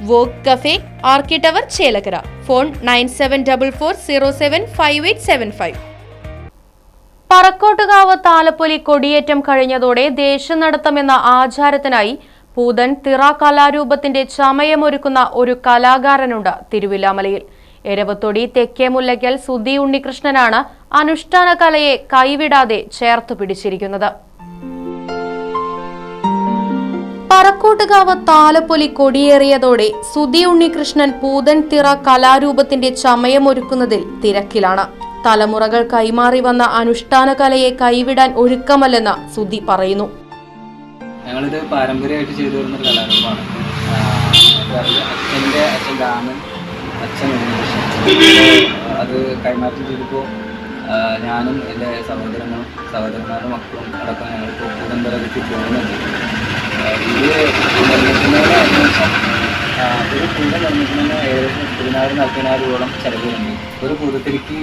Walk cafe ആർക്കി tower Chelakkara. Phone nine seven double four zero seven five eight seven five. Parakkottukavu Thalappoli കൊടിയേറ്റം കഴിഞ്ഞതോടെ ദേശം നടത്തമെന്ന ആചാരത്തിനായി പൂതൻ തിറ കലാരൂപത്തിന്റെ ചമയമൊരുക്കുന്ന ഒരു കലാകാരനുണ്ട് തിരുവില്ലാമലയിൽ. എരവത്തൊടി തെക്കേ മുല്ലയ്ക്കൽ സുധി ഉണ്ണികൃഷ്ണനാണ് അനുഷ്ഠാന കലയെ കൈവിടാതെ ചേർത്ത് പിടിച്ചിരിക്കുന്നത്. പറക്കോട്ടുകാവ് താലപ്പൊലി കൊടിയേറിയതോടെ സുധി ഉണ്ണികൃഷ്ണൻ പൂതൻ തിറ കലാരൂപത്തിന്റെ ചമയമൊരുക്കുന്നതിൽ തിരക്കിലാണ്. തലമുറകൾ കൈമാറി വന്ന അനുഷ്ഠാന കലയെ കൈവിടാൻ ഒരുക്കമല്ലെന്ന് സുധി പറയുന്നു. ഞങ്ങളിത് പാരമ്പര്യമായിട്ട് ചെയ്തു വരുന്ന കലാരൂപമാണ്. അച്ഛന്റെ അച്ഛൻ രാമൻ അച്ഛൻ അത് കൈമാറ്റം ചെയ്തപ്പോൾ ഞാനും എന്റെ സഹോദരങ്ങളും സഹോദരന്മാരും മക്കളും അടക്കം ഞങ്ങൾക്ക് പുതന്തരത്തിൽ പോകുന്നുണ്ട്. ഇത് നിർമ്മിക്കുന്നതിന് ഏകദേശം ഒരു പുത നിർമ്മിക്കുന്നതിന് ഏകദേശം മുപ്പതിനായിരം നാൽപ്പതിനായിരം വരുന്നുണ്ട് ഒരു പുതുത്തിരിക്ക്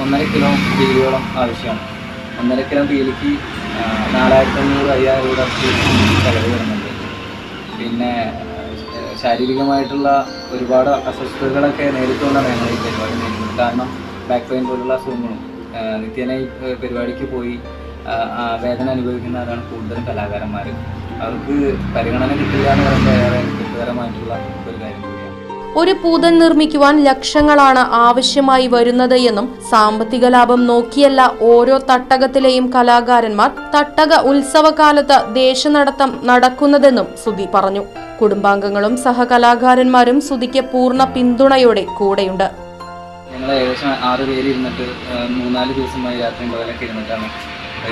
ഒന്നര കിലോ പീലിയോളം ആവശ്യമാണ് ഒന്നര കിലോ പീലിക്ക് ആ, നാലായിരത്തി അഞ്ഞൂറ് അയ്യായിരം രൂപ ചിലവ് വരുന്നുണ്ട് പിന്നെ ശാരീരികമായിട്ടുള്ള ഒരുപാട് അസ്വസ്ഥതകളൊക്കെ നേരിട്ടുകൊണ്ടാണ് ഞങ്ങൾ ഈ പരിപാടി നേരിടുന്നത് കാരണം ബാക്ക് പെയിൻ പോലുള്ള അസുഖങ്ങളും നിത്യേന ഈ പരിപാടിക്ക് പോയി വേദന അനുഭവിക്കുന്ന അനുഭവിക്കുന്നവരാണ് കൂടുതലും കലാകാരന്മാർ അവർക്ക് പരിഗണന കിട്ടുക എന്ന് പറയുമ്പോൾ ഏറെ ദുഃഖകരമായിട്ടുള്ള ഒരു കാര്യം കൂടിയാണ്. ഒരു പൂതൻ നിർമ്മിക്കുവാൻ ലക്ഷങ്ങളാണ് ആവശ്യമായി വരുന്നത് എന്നും സാമ്പത്തിക ലാഭം നോക്കിയല്ല ഓരോ തട്ടകത്തിലെയും കലാകാരന്മാർ തട്ടക ഉത്സവകാലത്ത് ദേശനടത്തം നടക്കുന്നതെന്നും സുധി പറഞ്ഞു. കുടുംബാംഗങ്ങളും സഹകലാകാരന്മാരും സുധിക്ക് പൂർണ പിന്തുണയോടെ കൂടെയുണ്ട്. ഞങ്ങൾ ഏകദേശം ആറ് പേര് ഇരുന്നിട്ട് മൂന്നാൽ ദിവസമായി രാത്രി ഇരുന്നിട്ടാണ്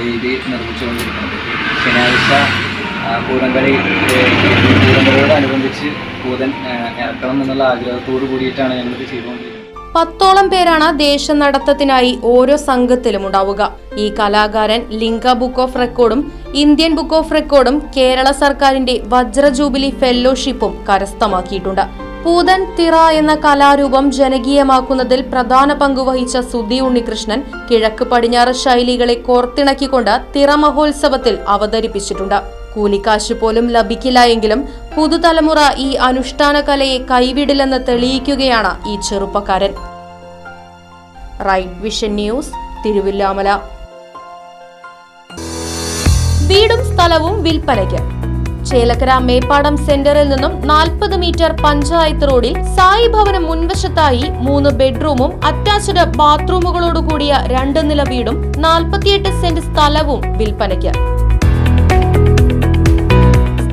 ഈ ഇത് നിർമ്മിച്ചുകൊണ്ടിരിക്കുന്നത്. ശനിയാഴ്ച ആ, പൂതംകളി അനുബന്ധിച്ച് പൂതൻ ഇറക്കണം എന്നുള്ള ആഗ്രഹത്തോടു കൂടിയിട്ടാണ് ഞങ്ങളിത് ചെയ്തുകൊണ്ടിരിക്കുന്നത്. പത്തോളം പേരാണ് ദേശ നടത്തത്തിനായി ഓരോ സംഘത്തിലും ഉണ്ടാവുക. ഈ കലാകാരൻ ലിങ്ക ബുക്ക് ഓഫ് റെക്കോർഡും ഇന്ത്യൻ ബുക്ക് ഓഫ് റെക്കോർഡും കേരള സർക്കാരിന്റെ വജ്ര ജൂബിലി ഫെല്ലോഷിപ്പും കരസ്ഥമാക്കിയിട്ടുണ്ട്. പൂതൻ തിറ എന്ന കലാരൂപം ജനകീയമാക്കുന്നതിൽ പ്രധാന പങ്കുവഹിച്ച സുധി ഉണ്ണികൃഷ്ണൻ കിഴക്ക് പടിഞ്ഞാറ് ശൈലികളെ കോർത്തിണക്കിക്കൊണ്ട് തിറ മഹോത്സവത്തിൽ അവതരിപ്പിച്ചിട്ടുണ്ട്. കൂലിക്കാശ് പോലും ലഭിക്കില്ല എങ്കിലും പുതുതലമുറ ഈ അനുഷ്ഠാന കലയെ കൈവിടില്ലെന്ന് തെളിയിക്കുകയാണ് ഈ ചെറുപ്പക്കാരൻ. Right vision news Thiruvilwamala. വീടും സ്ഥലവും വിൽപ്പനയ്ക്ക്. ചേലക്കര മേപ്പാടം സെന്ററിൽ നിന്നും നാൽപ്പത് മീറ്റർ പഞ്ചായത്ത് റോഡിൽ സായി ഭവനം മുൻവശത്തായി മൂന്ന് ബെഡ്റൂമും അറ്റാച്ച്ഡ് ബാത്റൂമുകളോട് കൂടിയ രണ്ട് നില വീടും നാൽപ്പത്തിയെട്ട് സെന്റ് സ്ഥലവും വിൽപ്പനയ്ക്ക്.